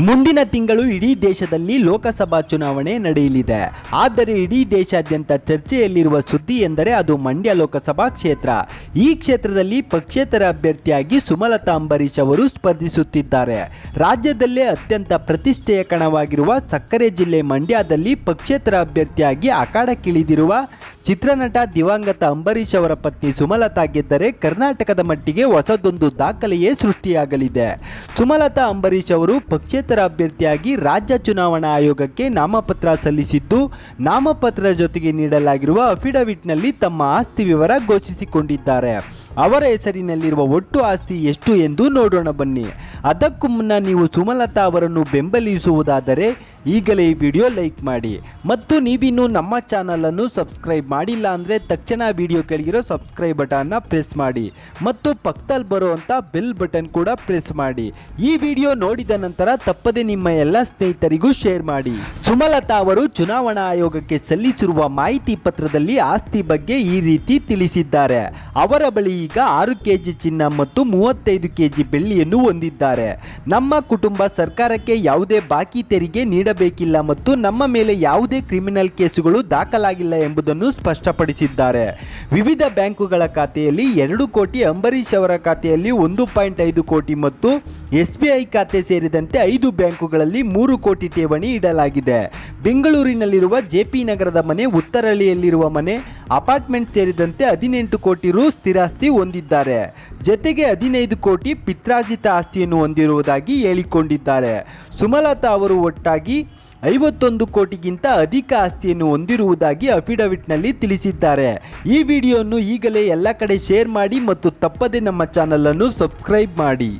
ಮುಂದಿನ ತಿಂಗಳು ಇಡೀ ದೇಶದಲ್ಲಿ ಲೋಕಸಭಾ ಚುನಾವಣೆ ನಡೆಯಲಿದೆ. ಆದರೆ ಇಡೀ ದೇಶಾದ್ಯಂತ ಚರ್ಚೆಯಲ್ಲಿರುವ ಸುದ್ದಿ ಎಂದರೆ ಅದು ಮಂಡ್ಯ ಲೋಕಸಭಾ ಕ್ಷೇತ್ರ. ಈ ಕ್ಷೇತ್ರದಲ್ಲಿ ಪಕ್ಷೇತರ ಅಭ್ಯರ್ಥಿಯಾಗಿ ಸುಮಲತಾ ಅಂಬರೀಶ್ ಅವರು ಸ್ಪರ್ಧಿಸುತ್ತಿದ್ದಾರೆ. ರಾಜ್ಯದಲ್ಲೇ ಅತ್ಯಂತ ಪ್ರತಿಷ್ಠೆಯ ಕಣವಾಗಿರುವ ಸಕ್ಕರೆ ಜಿಲ್ಲೆ ಮಂಡ್ಯದಲ್ಲಿ ಪಕ್ಷೇತರ ಅಭ್ಯರ್ಥಿಯಾಗಿ ಅಖಾಡಕ್ಕಿಳಿದಿರುವ ಚಿತ್ರನಟ ದಿವಂಗತ ಅಂಬರೀಶ್ ಅವರ ಪತ್ನಿ ಸುಮಲತಾ ಗೆದ್ದರೆ ಕರ್ನಾಟಕದ ಮಟ್ಟಿಗೆ ಹೊಸದೊಂದು ದಾಖಲೆಯೇ ಸೃಷ್ಟಿಯಾಗಲಿದೆ. ಸುಮಲತಾ ಅಂಬರೀಶ್ ಅವರು ಪಕ್ಷೇತರ ಅಭ್ಯರ್ಥಿಯಾಗಿ ರಾಜ್ಯ ಚುನಾವಣಾ ಆಯೋಗಕ್ಕೆ ನಾಮಪತ್ರ ಸಲ್ಲಿಸಿದ್ದು ನಾಮಪತ್ರ ಜೊತೆಗೆ ನೀಡಲಾಗಿರುವ ಅಫಿಡವಿಟ್ನಲ್ಲಿ ತಮ್ಮ ಆಸ್ತಿ ವಿವರ ಘೋಷಿಸಿಕೊಂಡಿದ್ದಾರೆ. ಅವರ ಹೆಸರಿನಲ್ಲಿರುವ ಒಟ್ಟು ಆಸ್ತಿ ಎಷ್ಟು ಎಂದು ನೋಡೋಣ ಬನ್ನಿ. ಅದಕ್ಕೂ ಮುನ್ನ ನೀವು ಸುಮಲತಾ ಅವರನ್ನು ಬೆಂಬಲಿಸುವುದಾದರೆ ಈಗಲೇ ಈ ವಿಡಿಯೋ ಲೈಕ್ ಮಾಡಿ ಮತ್ತು ನೀವಿನ್ನೂ ನಮ್ಮ ಚಾನಲನ್ನು ಸಬ್ಸ್ಕ್ರೈಬ್ ಮಾಡಿಲ್ಲ ಅಂದರೆ ತಕ್ಷಣ ವಿಡಿಯೋ ಕೆಳಗಿರೋ ಸಬ್ಸ್ಕ್ರೈಬ್ ಬಟನ್ನ ಪ್ರೆಸ್ ಮಾಡಿ ಮತ್ತು ಪಕ್ಕದಲ್ಲಿ ಬರುವಂಥ ಬೆಲ್ ಬಟನ್ ಕೂಡ ಪ್ರೆಸ್ ಮಾಡಿ. ಈ ವಿಡಿಯೋ ನೋಡಿದ ನಂತರ ತಪ್ಪದೆ ನಿಮ್ಮ ಎಲ್ಲ ಸ್ನೇಹಿತರಿಗೂ ಶೇರ್ ಮಾಡಿ. ಸುಮಲತಾ ಅವರು ಚುನಾವಣಾ ಆಯೋಗಕ್ಕೆ ಸಲ್ಲಿಸಿರುವ ಮಾಹಿತಿ ಪತ್ರದಲ್ಲಿ ಆಸ್ತಿ ಬಗ್ಗೆ ಈ ರೀತಿ ತಿಳಿಸಿದ್ದಾರೆ. ಅವರ ಬಳಿ ಈಗ ಆರು ಕೆಜಿ ಚಿನ್ನ ಮತ್ತು ಮೂವತ್ತೈದು ಕೆಜಿ ಬೆಳ್ಳಿಯನ್ನು ಹೊಂದಿದ್ದಾರೆ. ನಮ್ಮ ಕುಟುಂಬ ಸರ್ಕಾರಕ್ಕೆ ಯಾವುದೇ ಬಾಕಿ ತೆರಿಗೆ ನೀಡಬೇಕಿಲ್ಲ ಮತ್ತು ನಮ್ಮ ಮೇಲೆ ಯಾವುದೇ ಕ್ರಿಮಿನಲ್ ಕೇಸುಗಳು ದಾಖಲಾಗಿಲ್ಲ ಎಂಬುದನ್ನು ಸ್ಪಷ್ಟಪಡಿಸಿದ್ದಾರೆ. ವಿವಿಧ ಬ್ಯಾಂಕುಗಳ ಖಾತೆಯಲ್ಲಿ ಎರಡು ಕೋಟಿ ಅಂಬರೀಶ್ ಅವರ ಖಾತೆಯಲ್ಲಿ ಒಂದು ಪಾಯಿಂಟ್ ಐದು ಕೋಟಿ ಮತ್ತು ಎಸ್ ಬಿ ಐ ಖಾತೆ ಸೇರಿದಂತೆ ಐದು ಬ್ಯಾಂಕುಗಳಲ್ಲಿ ಮೂರು ಕೋಟಿ ಠೇವಣಿ ಇಡಲಾಗಿದೆ. ಬೆಂಗಳೂರಿನಲ್ಲಿರುವ ಜೆಪಿ ನಗರದ ಮನೆ ಉತ್ತರಹಳ್ಳಿಯಲ್ಲಿರುವ ಮನೆ ಅಪಾರ್ಟ್ಮೆಂಟ್ ಸೇರಿದಂತೆ ಹದಿನೆಂಟು ಕೋಟಿ ರು ಸ್ಥಿರಾಸ್ತಿ ಹೊಂದಿದ್ದಾರೆ. ಜತೆಗೆ ಹದಿನೈದು ಕೋಟಿ ಪಿತ್ರಾರ್ಜಿತ ಆಸ್ತಿಯನ್ನು ಹೊಂದಿರುವುದಾಗಿ ಹೇಳಿಕೊಂಡಿದ್ದಾರೆ. ಸುಮಲತಾ ಅವರು ಒಟ್ಟಾಗಿ ಐವತ್ತೊಂದು ಕೋಟಿಗಿಂತ ಅಧಿಕ ಆಸ್ತಿಯನ್ನು ಹೊಂದಿರುವುದಾಗಿ ಅಫಿಡವಿಟ್ನಲ್ಲಿ ತಿಳಿಸಿದ್ದಾರೆ. ಈ ವಿಡಿಯೋವನ್ನು ಈಗಲೇ ಎಲ್ಲ ಕಡೆ ಶೇರ್ ಮಾಡಿ ಮತ್ತು ತಪ್ಪದೆ ನಮ್ಮ ಚಾನಲನ್ನು ಸಬ್ಸ್ಕ್ರೈಬ್ ಮಾಡಿ.